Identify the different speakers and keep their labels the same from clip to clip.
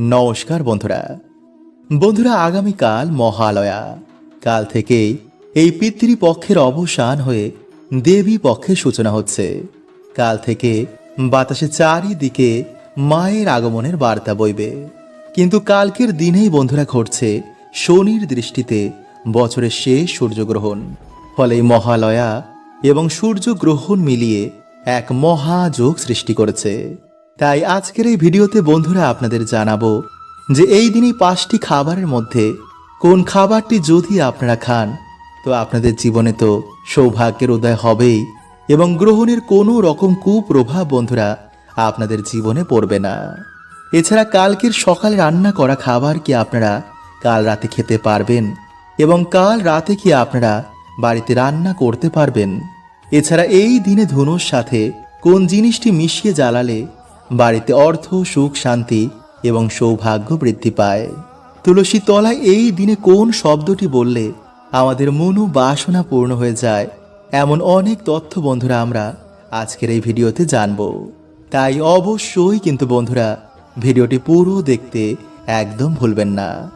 Speaker 1: নমস্কার বন্ধুরা। বন্ধুরা, আগামীকাল মহালয়া। কাল থেকেই এই পিতৃপক্ষের অবসান হয়ে দেবী পক্ষের সূচনা হচ্ছে। কাল থেকে বাতাসে চারিদিকে মায়ের আগমনের বার্তা বইবে। কিন্তু কালকের দিনেই বন্ধুরা ঘটছে শনির দৃষ্টিতে বছরের শেষ সূর্যগ্রহণ। ফলে মহালয়া এবং সূর্যগ্রহণ মিলিয়ে এক মহাযোগ সৃষ্টি করেছে। তাই আজকের এই ভিডিওতে বন্ধুরা আপনাদের জানাব যে এই দিনই পাঁচটি খাবারের মধ্যে কোন খাবারটি যদি আপনারা খান, তো আপনাদের জীবনে তো সৌভাগ্যের উদয় হবেই এবং গ্রহণের কোনো রকম কুপ্রভাব বন্ধুরা আপনাদের জীবনে পড়বে না। এছাড়া কালকের সকালে রান্না করা খাবার কি আপনারা কাল রাতে খেতে পারবেন এবং কাল রাতে কি আপনারা বাড়িতে রান্না করতে পারবেন? এছাড়া এই দিনে ধনুর সাথে কোন জিনিসটি মিশিয়ে জ্বালালে বাড়িতে অর্থ, সুখ, শান্তি এবং সৌভাগ্য বৃদ্ধি পায়। তুলসী তলায় এই দিনে কোন শব্দটি বললে আমাদের মনু বাসনা পূর্ণ হয়ে যায়, এমন অনেক তথ্য বন্ধুরা আমরা আজকের এই ভিডিওতে জানব। তাই অবশ্যই কিন্তু বন্ধুরা ভিডিওটি পুরো দেখতে একদম ভুলবেন না।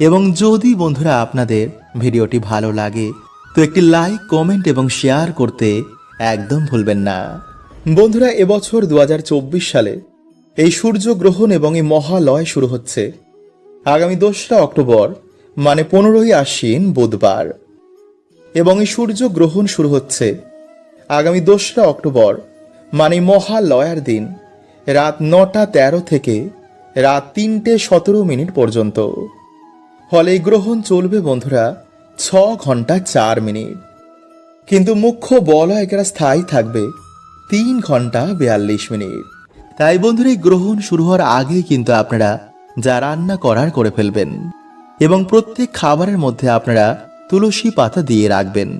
Speaker 1: এবং যদি বন্ধুরা আপনাদের ভিডিওটি ভালো লাগে, তো একটি লাইক, কমেন্ট এবং শেয়ার করতে একদম ভুলবেন না। বন্ধুরা, এবছর দু হাজার চব্বিশ সালে এই সূর্যগ্রহণ এবং এই মহালয় শুরু হচ্ছে। আগামী দোসরা অক্টোবর মানে পনেরোই আশ্বিন বুধবার। এবং এই সূর্যগ্রহণ শুরু হচ্ছে আগামী দোসরা অক্টোবর মানে মহালয়ার দিন, রাত নটা তেরো থেকে রাত তিনটে সতেরো মিনিট পর্যন্ত। ফলে গ্রহণ চলবে বন্ধুরা, ছ ঘণ্টা চার মিনিট। কিন্তু মুখ্য বলয়কেরা স্থায়ী থাকবে তিন ঘণ্টা বিয়াল্লিশ মিনিট। তাই বন্ধুরা, এই গ্রহণ শুরু হওয়ার আগেই কিন্তু আপনারা যা রান্না করার করে ফেলবেন এবং প্রত্যেক খাবারের মধ্যে আপনারা তুলসী পাতা দিয়ে রাখবেন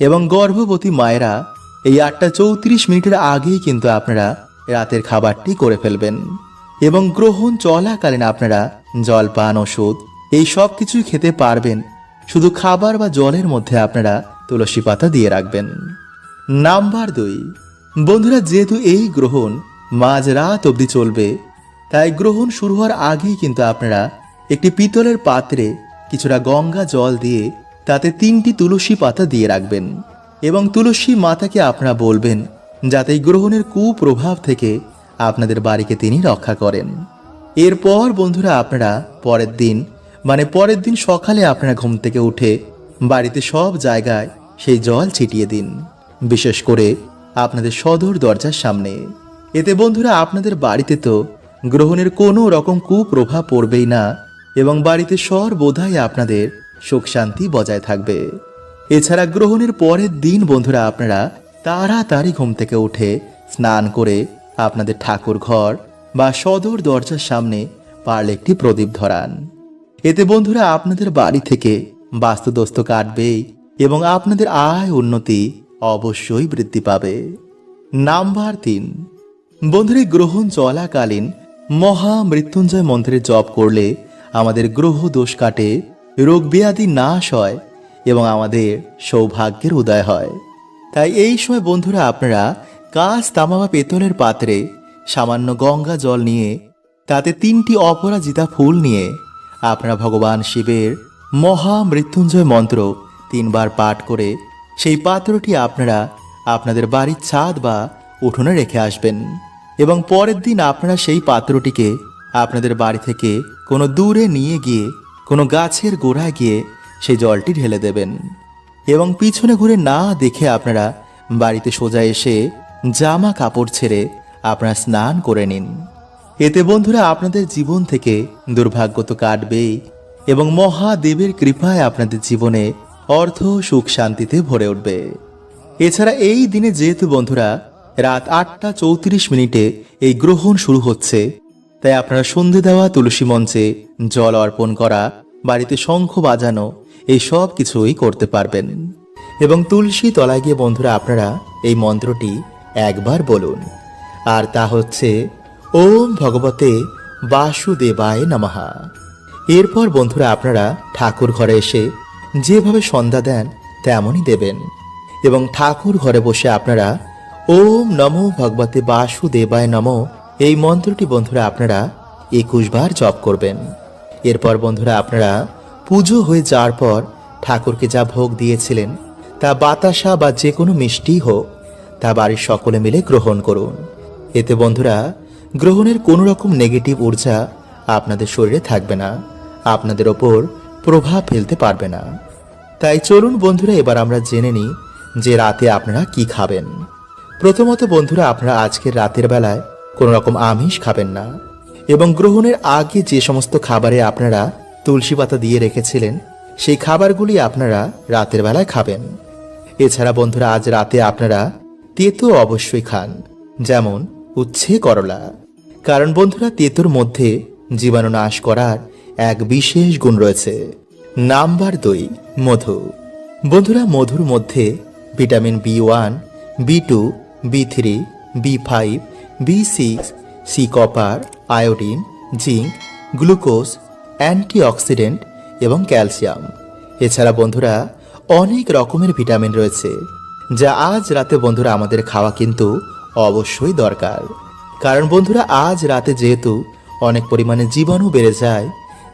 Speaker 1: এবং গর্ভবতী মায়েরা এই আটটা চৌত্রিশ মিনিটের আগেই কিন্তু আপনারা রাতের খাবারটি করে ফেলবেন এবং গ্রহণ চলাকালীন আপনারা জলপান ওষুধ এই সব কিছুই খেতে পারবেন। শুধু খাবার বা জলের মধ্যে আপনারা তুলসী পাতা দিয়ে রাখবেন। নাম্বার দুই বন্ধুরা, যেহেতু এই গ্রহণ মাঝ রাত অবধি চলবে, তাই গ্রহণ শুরু হওয়ার আগেই কিন্তু আপনারা একটি পিতলের পাত্রে কিছুটা গঙ্গা জল দিয়ে তাতে তিনটি তুলসী পাতা দিয়ে রাখবেন এবং তুলসী মাতাকে আপনারা বলবেন যাতে এই গ্রহণের কুপ্রভাব থেকে আপনাদের বাড়িকে তিনি রক্ষা করেন। এরপর বন্ধুরা, আপনারা পরের দিন মানে পরের দিন সকালে আপনারা ঘুম থেকে উঠে বাড়িতে সব জায়গায় সেই জল ছিটিয়ে দিন। বিশেষ করে আপনাদের সদর দরজার সামনে। এতে বন্ধুরা, আপনাদের বাড়িতে তো গ্রহণের কোনো রকম কুপ্রভাব পড়বেই না, এবং বাড়িতে সর্বদাই আপনাদের সুখ শান্তি বজায় থাকবে। এছাড়া গ্রহণের পরের দিন বন্ধুরা, আপনারা তাড়াতাড়ি ঘুম থেকে উঠে স্নান করে আপনাদের ঠাকুর ঘর বা সদর দরজার সামনে পারলে একটি প্রদীপ ধরান। এতে বন্ধুরা, আপনাদের বাড়ি থেকে বাস্তুদস্ত কাটবেই, এবং আপনাদের আয় উন্নতি অবশ্যই বৃদ্ধি পাবে। নাম্বার তিন। বন্ধুরা, গ্রহণ চলাকালীন মহা মৃত্যুঞ্জয় মন্ত্রের জপ করলে আমাদের গ্রহ দোষ কাটে, রোগ ব্যাধি নাশ হয় এবং আমাদের সৌভাগ্যের উদয় হয়। তাই এই সময় বন্ধুরা, আপনারা কাঁচ, তামা বা পেতলের পাত্রে সামান্য গঙ্গা জল নিয়ে, তাতে তিনটি অপরাজিতা ফুল নিয়ে আপনারা ভগবান শিবের মহা মৃত্যুঞ্জয় মন্ত্র তিনবার পাঠ করে সেই পাত্রটি আপনারা আপনাদের বাড়ির ছাদ বা উঠোনে রেখে আসবেন। এবং পরের দিন আপনারা সেই পাত্রটিকে আপনাদের বাড়ি থেকে কোনো দূরে নিয়ে গিয়ে, কোনো গাছের গোড়ায় গিয়ে সেই জলটি ঢেলে দেবেন। এবং পিছনে ঘুরে না দেখে আপনারা বাড়িতে সোজা এসে জামা কাপড় ছেড়ে আপনারা স্নান করে নিন। এতে বন্ধুরা আপনাদের জীবন থেকে দুর্ভাগ্য তো কাটবেই এবং মহাদেবের কৃপায় আপনাদের জীবনে অর্থ, সুখ শান্তিতে ভরে উঠবে। এছাড়া এই দিনে যেহেতু বন্ধুরা, রাত আটটা চৌত্রিশ মিনিটে এই গ্রহণ শুরু হচ্ছে, তাই আপনারা সন্ধে দেওয়া, তুলসী মঞ্চে জল অর্পণ করা, বাড়িতে শঙ্খ বাজানো, এই সব কিছুই করতে পারবেন। এবং তুলসী তলায় গিয়ে বন্ধুরা, আপনারা এই মন্ত্রটি একবার বলুন। আর তা হচ্ছে, ওম ভগবতে বাসুদেবায় নমহা এরপর বন্ধুরা, আপনারা ঠাকুর ঘরে এসে যেভাবে সন্ধ্যা দেন, তেমনই দেবেন। এবং ঠাকুর ঘরে বসে আপনারা, ওম নমো ভগবতে বাসুদেবায় নম, এই মন্ত্রটি বন্ধুরা আপনারা একুশ বার জপ করবেন। এরপর বন্ধুরা আপনারা পুজো হয়ে যাওয়ার পর ঠাকুরকে যা ভোগ দিয়েছিলেন, তা বাতাসা বা যে কোনো মিষ্টি হোক, তা বাড়ির সকলে মিলে গ্রহণ করুন। এতে বন্ধুরা গ্রহণের কোনো রকম নেগেটিভ ঊর্জা আপনাদের শরীরে থাকবে না, আপনাদের ওপর প্রভাব ফেলতে পারবে না। তাই চলুন বন্ধুরা, এবার আমরা জেনে নিই যে রাতে আপনারা কি খাবেন। প্রথমত বন্ধুরা, আপনারা আজকের রাতের বেলায় কোনো রকম আমিষ খাবেন না। এবং গ্রহণের আগে যে সমস্ত খাবারে আপনারা তুলসী পাতা দিয়ে রেখেছিলেন, সেই খাবারগুলি আপনারা রাতের বেলায় খাবেন। এছাড়া বন্ধুরা, আজ রাতে আপনারা তেতো অবশ্যই খান, যেমন উচ্ছে করলা। কারণ বন্ধুরা, তেতোর মধ্যে জীবাণু নাশ করার এক বিশেষ গুণ রয়েছে। নাম্বার দুই, মধু। বন্ধুরা, মধুর মধ্যে vitamin B one, B two, B three, B five, B six, C copper, iodine, zinc, glucose, antioxidant এবং ক্যালসিয়াম। এছাড়া বন্ধুরা, অনেক রকমের ভিটামিন রয়েছে, যা আজ রাতে বন্ধুরা আমাদের খাওয়া কিন্তু অবশ্যই দরকার। কারণ বন্ধুরা, আজ রাতে যেহেতু অনেক পরিমাণে জীবাণু বেড়ে যায়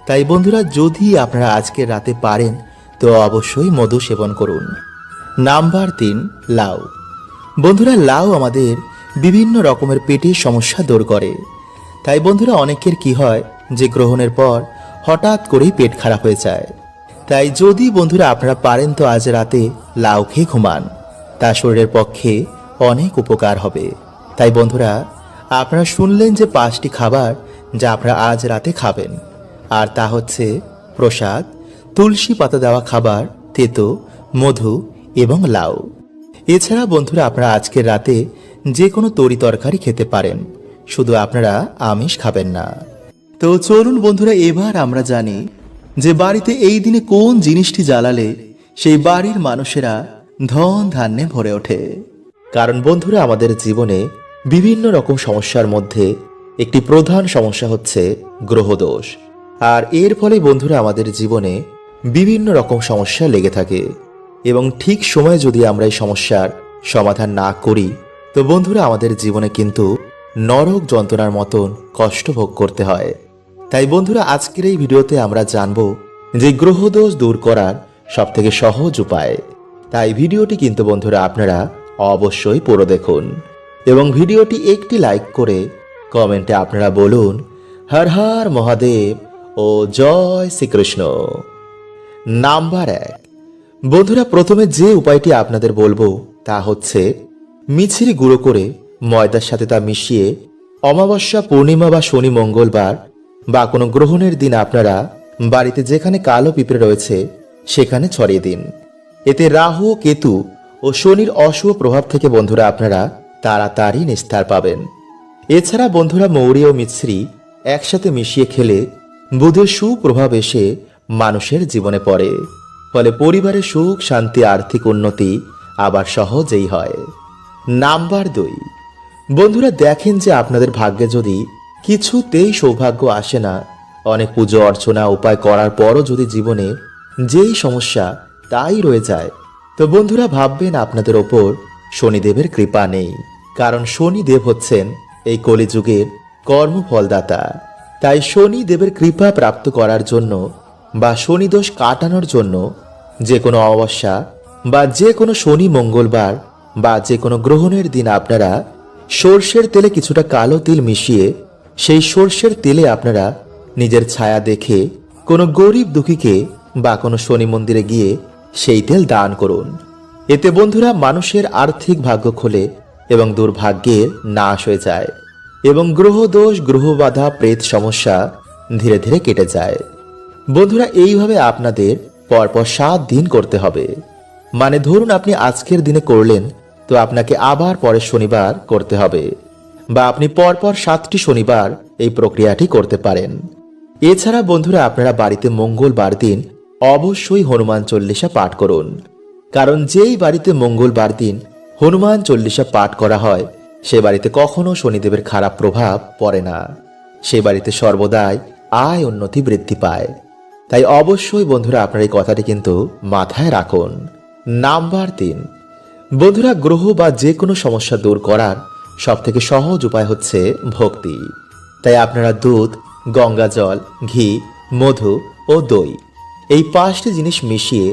Speaker 1: তাই বন্ধুরা, যদি আপনারা আজকে রাতে পারেন, তো অবশ্যই মধু সেবন করুন। নাম্বার তিন, লাউ। বন্ধুরা, লাউ আমাদের বিভিন্ন রকমের পেটের সমস্যা দূর করে। তাই বন্ধুরা, অনেকের কি হয় যে গ্রহণের পর হঠাৎ করেই পেট খারাপ হয়ে যায়। তাই যদি বন্ধুরা আপনারা পারেন, তো আজ রাতে লাউ খেয়ে ঘুমান। তা শরীরের পক্ষে অনেক উপকার হবে। তাই বন্ধুরা, আপনারা শুনলেন যে পাঁচটি খাবার যা আপনারা আজ রাতে খাবেন। আর তা হচ্ছে প্রসাদ, তুলসী পাতা দেওয়া খাবার, তেতো, মধু এবং লাউ। এছাড়া বন্ধুরা আপনারা আজকের রাতে যে কোনো তরি তরকারি খেতে পারেন। শুধু আপনারা আমিষ খাবেন না। তো চলুন বন্ধুরা, এবার আমরা জানি যে বাড়িতে এই দিনে কোন জিনিসটি জ্বালালে সেই বাড়ির মানুষেরা ধন ধান্যে ভরে ওঠে। কারণ বন্ধুরা, আমাদের জীবনে বিভিন্ন রকম সমস্যার মধ্যে একটি প্রধান সমস্যা হচ্ছে গ্রহদোষ। আর এর ফলে বন্ধুরা আমাদের জীবনে বিভিন্ন রকম সমস্যা লেগে থাকে এবং ঠিক সময়ে যদি আমরা এই সমস্যার সমাধান না করি, তো বন্ধুরা আমাদের জীবনে কিন্তু নরক যন্ত্রণার মতন কষ্ট ভোগ করতে হয়। তাই বন্ধুরা আজকের এই ভিডিওতে আমরা জানব যে গ্রহদোষ দূর করার সব থেকে সহজ উপায়। তাই ভিডিওটি কিন্তু বন্ধুরা আপনারা অবশ্যই পুরো দেখুন এবং ভিডিওটি একটি লাইক করে কমেন্টে আপনারা বলুন, হর হর মহাদেব ও জয় শ্রীকৃষ্ণ। নাম্বার এক। বন্ধুরা, প্রথমে যে উপায়টি আপনাদের বলব তা হচ্ছে, মিছিরি গুঁড়ো করে ময়দার সাথে তা মিশিয়ে অমাবস্যা, পূর্ণিমা বা শনি মঙ্গলবার বা কোনো গ্রহণের দিন আপনারা বাড়িতে যেখানে কালো পিঁপড়ে রয়েছে, সেখানে ছড়িয়ে দিন। এতে রাহু, কেতু ও শনির অশুভ প্রভাব থেকে বন্ধুরা আপনারা তাড়াতাড়ি নিস্তার পাবেন। এছাড়া বন্ধুরা মৌরি ও মিছরি একসাথে মিশিয়ে খেলে বুধের সুপ্রভাব এসে মানুষের জীবনে পড়ে। ফলে পরিবারের সুখ, শান্তি, আর্থিক উন্নতি আবার সহজেই হয়। নাম্বার দুই। বন্ধুরা, দেখেন যে আপনাদের ভাগ্যে যদি কিছুতেই সৌভাগ্য আসে না, অনেক পুজো, অর্চনা, উপায় করার পরও যদি জীবনে যেই সমস্যা তাই রয়ে যায়, তো বন্ধুরা, ভাববেন আপনাদের ওপর শনিদেবের কৃপা নেই। কারণ শনিদেব হচ্ছেন এই কলিযুগের কর্মফলদাতা। তাই শনি দেবের কৃপা প্রাপ্ত করার জন্য বা শনিদোষ কাটানোর জন্য যে কোনো অমাবস্যা বা যে কোনো শনি মঙ্গলবার বা যে কোনো গ্রহণের দিন আপনারা সর্ষের তেলে কিছুটা কালো তিল মিশিয়ে সেই সর্ষের তেলে আপনারা নিজের ছায়া দেখে কোনো গরিব দুঃখীকে বা কোনো শনি মন্দিরে গিয়ে সেই তেল দান করুন। এতে বন্ধুরা মানুষের আর্থিক ভাগ্য খোলে এবং দুর্ভাগ্যের নাশ হয়ে যায়। এবং গ্রহদোষ, গ্রহবাধা, প্রেত সমস্যা ধীরে ধীরে কেটে যায়। বন্ধুরা, এইভাবে আপনাদের পরপর সাত দিন করতে হবে। মানে ধরুন আপনি আজকের দিনে করলেন, তো আপনাকে আবার পরের শনিবার করতে হবে বা আপনি পরপর সাতটি শনিবার এই প্রক্রিয়াটি করতে পারেন। এছাড়া বন্ধুরা, আপনারা বাড়িতে মঙ্গলবার দিন অবশ্যই হনুমান চল্লিশা পাঠ করুন। কারণ যেই বাড়িতে মঙ্গলবার দিন হনুমান চল্লিশা পাঠ করা হয় সে বাড়িতে কখনো শনিদেবের খারাপ প্রভাব পড়ে না। সে বাড়িতে সর্বদাই আয় উন্নতি বৃদ্ধি পায়। তাই অবশ্যই বন্ধুরা আপনার এই কথাটি কিন্তু মাথায় রাখুন। নাম্বার তিন, বন্ধুরা গ্রহ বা যে কোনো সমস্যা দূর করার সব থেকে সহজ উপায় হচ্ছে ভক্তি। তাই আপনারা দুধ, গঙ্গা জল, ঘি, মধু ও দই এই পাঁচটি জিনিস মিশিয়ে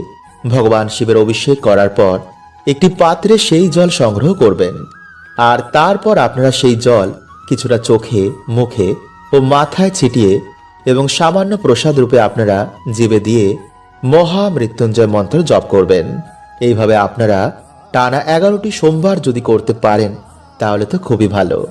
Speaker 1: ভগবান শিবের অভিষেক করার পর একটি পাত্রে সেই জল সংগ্রহ করবেন। আর তারপর আপনারা সেই জল কিছুটা চোখে, মুখে ও মাথায় ছিটিয়ে এবং সামান্য প্রসাদ রূপে আপনারা জিবে দিয়ে মহামৃত্যুঞ্জয় মন্ত্র জপ করবেন। এইভাবে আপনারা টানা এগারোটি সোমবার যদি করতে পারেন, তাহলে তো খুবই ভালো।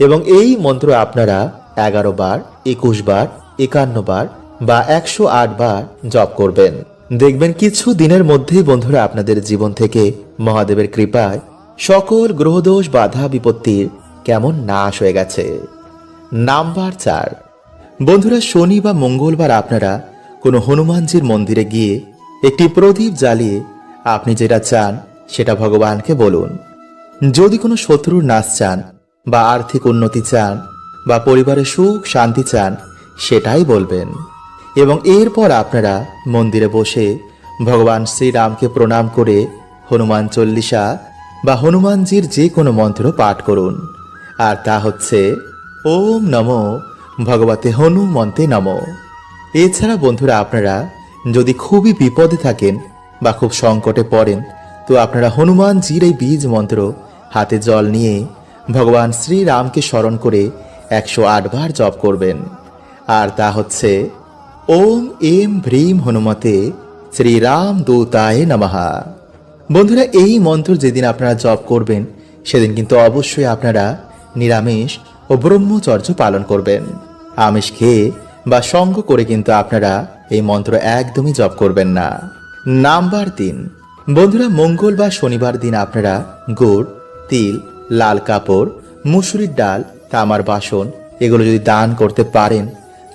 Speaker 1: এবং এই মন্ত্র আপনারা এগারো বার, একুশ বার, একান্ন বার বা একশো আট বার জপ করবেন। দেখবেন কিছু দিনের মধ্যেই বন্ধুরা আপনাদের জীবন থেকে মহাদেবের কৃপায় সকল গ্রহদোষ বাধা বিপত্তির কেমন নাশ হয়ে গেছে। নাম্বার চার। বন্ধুরা, শনি বা মঙ্গলবার আপনারা কোনো হনুমানজির মন্দিরে গিয়ে একটি প্রদীপ জ্বালিয়ে আপনি যেটা চান সেটা ভগবানকে বলুন। যদি কোনো শত্রুর নাশ চান বা আর্থিক উন্নতি চান বা পরিবারে সুখ, শান্তি চান সেটাই বলবেন। এবং এরপর আপনারা মন্দিরে বসে ভগবান শ্রীরামকে প্রণাম করে হনুমান চল্লিশা বা হনুমানজির যে কোনো মন্ত্র পাঠ করুন। আর তা হচ্ছে, ওম নম ভগবতে হনুমন্তে নম। এছাড়া বন্ধুরা আপনারা যদি খুবই বিপদে থাকেন বা খুব সংকটে পড়েন, তো আপনারা হনুমানজির এই বীজ মন্ত্র হাতে জল নিয়ে ভগবান শ্রীরামকে স্মরণ করে একশো আটবার জপ করবেন। আর তা হচ্ছে, ওম এম ভ্রীম হনুমতে শ্রীরাম দূতায় নমহা বন্ধুরা, এই মন্ত্র যেদিন আপনারা জপ করবেন, সেদিন কিন্তু অবশ্যই আপনারা নিরামিষ ও ব্রহ্মচর্য পালন করবেন। আমিষ খেয়ে বা সঙ্গ করে কিন্তু আপনারা এই মন্ত্র একদমই জপ করবেন না। নাম্বার তিন। বন্ধুরা, মঙ্গল বা শনিবার দিন আপনারা গুড়, তিল, লাল কাপড়, মুসুরির ডাল, তামার বাসন এগুলো যদি দান করতে পারেন,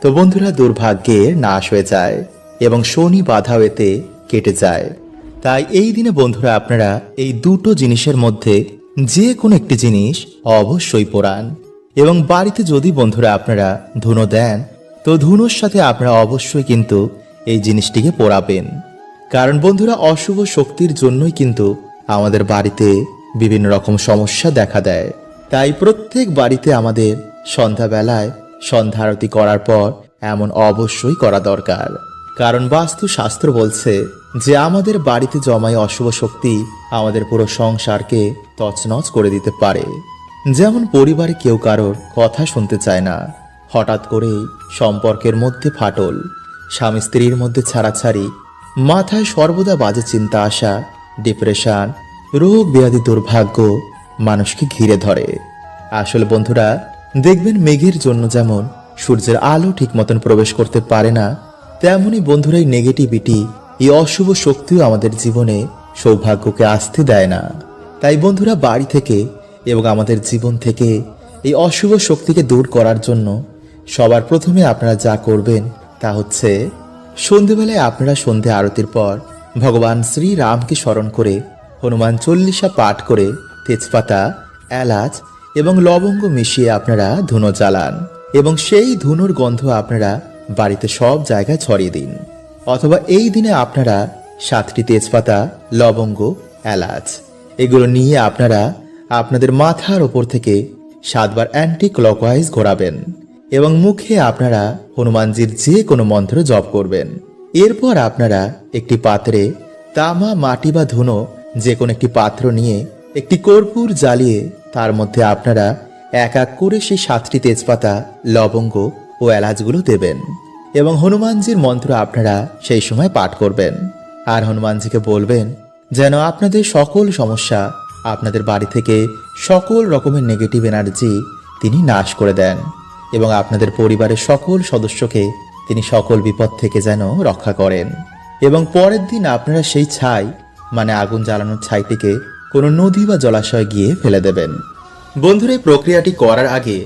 Speaker 1: তো বন্ধুরা দুর্ভাগ্যের নাশ হয়ে যায় এবং শনি বাধাও এতে কেটে যায়। তাই এই দিনে বন্ধুরা আপনারা এই দুটো জিনিসের মধ্যে যে কোনো একটি জিনিস অবশ্যই পোড়ান। এবং বাড়িতে যদি বন্ধুরা আপনারা ধুনো দেন, তো ধুনোর সাথে আপনারা অবশ্যই কিন্তু এই জিনিসটিকে পোড়াবেন। কারণ বন্ধুরা, অশুভ শক্তির জন্যই কিন্তু আমাদের বাড়িতে বিভিন্ন রকম সমস্যা দেখা দেয়। তাই প্রত্যেক বাড়িতে আমাদের সন্ধ্যাবেলায় সন্ধ্যা আরতি করার পর এমন অবশ্যই করা দরকার। কারণ বাস্তু শাস্ত্র বলছে যে আমাদের বাড়িতে জমায় অশুভ শক্তি আমাদের পুরো সংসারকে তছনছ করে দিতে পারে। যেমন পরিবারে কেউ কারোর কথা শুনতে চায় না। হঠাৎ করেই সম্পর্কের মধ্যে ফাটল। স্বামী স্ত্রীর মধ্যে ছাড়াছাড়ি। মাথায় সর্বদা বাজে চিন্তা আসা ডিপ্রেশন রোগ ব্যাধি দুর্ভাগ্য মানুষকে ঘিরে ধরে। আসলে বন্ধুরা, দেখবেন মেঘের জন্য যেমন সূর্যের আলো ঠিক মতন প্রবেশ করতে পারে না তেমনই বন্ধুরা এই নেগেটিভিটি এই অশুভ শক্তিও আমাদের জীবনে সৌভাগ্যকে আসতে দেয় না। তাই বন্ধুরা বাড়ি থেকে এবং আমাদের জীবন থেকে এই অশুভ শক্তিকে দূর করার জন্য সবার প্রথমে আপনারা যা করবেন তা হচ্ছে, সন্ধেবেলায় আপনারা সন্ধে আরতির পর ভগবান শ্রী রামকে স্মরণ করে হনুমান চল্লিশা পাঠ করে তেজপাতা, এলাচ এবং লবঙ্গ মিশিয়ে আপনারা ধুনো জ্বালান এবং সেই ধুনোর গন্ধ আপনারা বাড়িতে সব জায়গায় ছড়িয়ে দিন। অথবা এই দিনে আপনারা সাতটি তেজপাতা, লবঙ্গ, এলাচ, এগুলো নিয়ে আপনারা আপনাদের মাথার ওপর থেকে সাতবার অ্যান্টি ক্লকওয়াইজ ঘোরাবেন এবং মুখে আপনারা হনুমানজির যে কোনো মন্ত্র জপ করবেন। এরপর আপনারা একটি পাত্রে তামা, মাটি বা ধুনো, যে কোনো একটি পাত্র নিয়ে একটি কর্পূর জ্বালিয়ে তার মধ্যে আপনারা এক এক করে সেই সাতটি তেজপাতা, লবঙ্গ ও এলাচগুলো দেবেন। এবং হনুমানজির মন্ত্র আপনারা সেই সময় পাঠ করবেন। আর হনুমানজিকে বলবেন, যেন আপনাদের সকল সমস্যা আপনাদের বাড়ি থেকে সকল রকমের নেগেটিভ এনার্জি তিনি নাশ করে দেন এবং আপনাদের পরিবারের সকল সদস্যকে তিনি সকল বিপদ থেকে যেন রক্ষা করেন। এবং পরের দিন আপনারা সেই ছাই মানে আগুন জ্বালানোর ছাইটিকে কোনো নদী বা জলাশয়ে গিয়ে ফেলে দেবেন। বন্ধুরা, এই প্রক্রিয়াটি করার আগে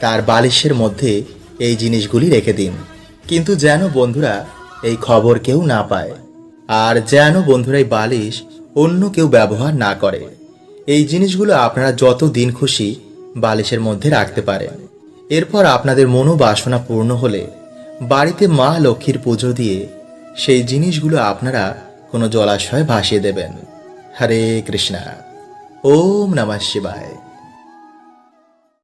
Speaker 1: তার বালিশের মধ্যে এই জিনিসগুলি রেখে দিন। কিন্তু যেন বন্ধুরা এই খবর কেউ না পায়, আর যেন বন্ধুরা এই বালিশ অন্য কেউ ব্যবহার না করে। এই জিনিসগুলো আপনারা যত দিন খুশি বালিশের মধ্যে রাখতে পারেন। এরপর আপনাদের মনোবাসনা পূর্ণ হলে বাড়িতে মা লক্ষ্মীর পুজো দিয়ে সেই জিনিসগুলো আপনারা কোনো জলাশয়ে ভাসিয়ে দেবেন। হরে কৃষ্ণা। ওম নমঃ শিবায়।